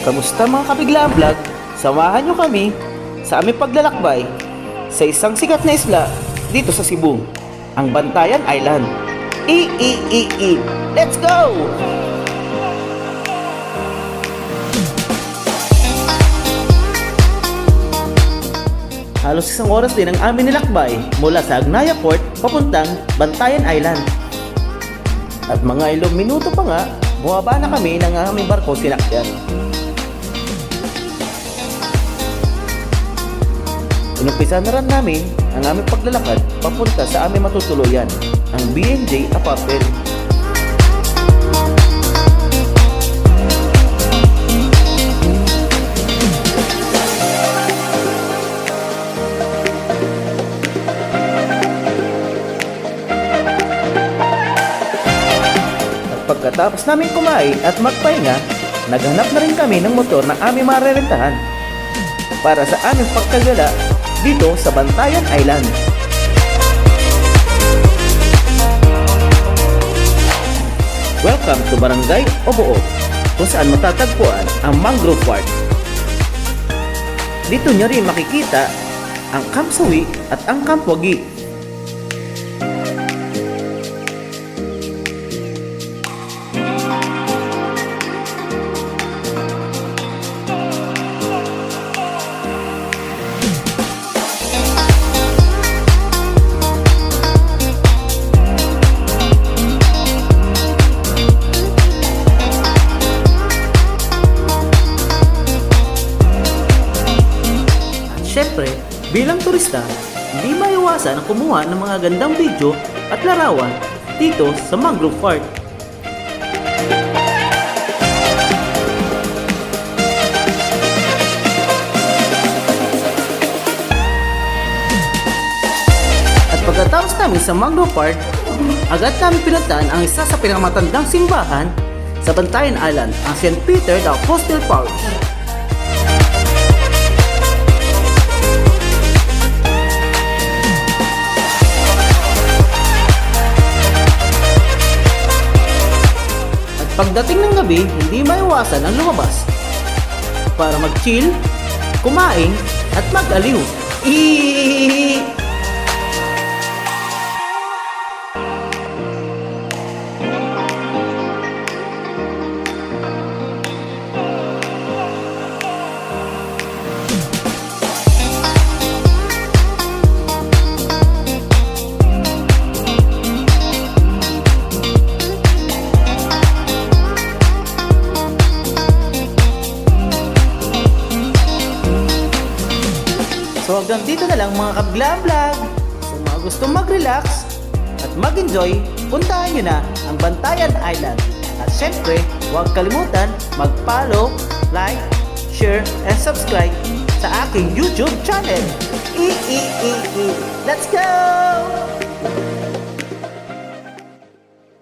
Kamusta mga kabiglaan vlog? Samahan nyo kami sa aming paglalakbay sa isang sikat na isla dito sa Cebu, ang Bantayan Island. I-i-i-i! Let's go! Halos isang oras din ang aming nilakbay mula sa Agnaya Port papuntang Bantayan Island. At mga ilang minuto pa nga, bumaba na kami ng aming barko sinakyan. Inumpisa na rin namin ang aming paglalakad papunta sa aming matutuluyan, ang BNJ Apartment. At pagkatapos namin kumain at magpahinga, naghanap na rin kami ng motor na aming marerentahan para sa aming pagkagala dito sa Bantayan Island. Welcome to Barangay Oboo, kung saan matatagpuan ang Mangrove Park. Dito nyo rin makikita ang Camp Sawi at ang Camp Syempre, bilang turista, hindi maiwasan ang kumuha ng mga gandang video at larawan dito sa Mangrove Park. At pagkatapos namin sa Mangrove Park, agad namin pinuntahan ang isa sa pinakamatandang simbahan sa Bantayan Island, ang St. Peter the Apostle Parish. Pagdating ng gabi, hindi maiwasan ang lumabas para mag-chill, kumain, at mag-aliw. Eeeeee! So hanggang dito na lang mga kabiglaan vlog. Sa mga gustong mag-relax at mag-enjoy, puntahan nyo na ang Bantayan Island. At syempre, huwag kalimutan mag-follow, like, share, and subscribe sa aking YouTube channel. I-i-i-i. Let's go!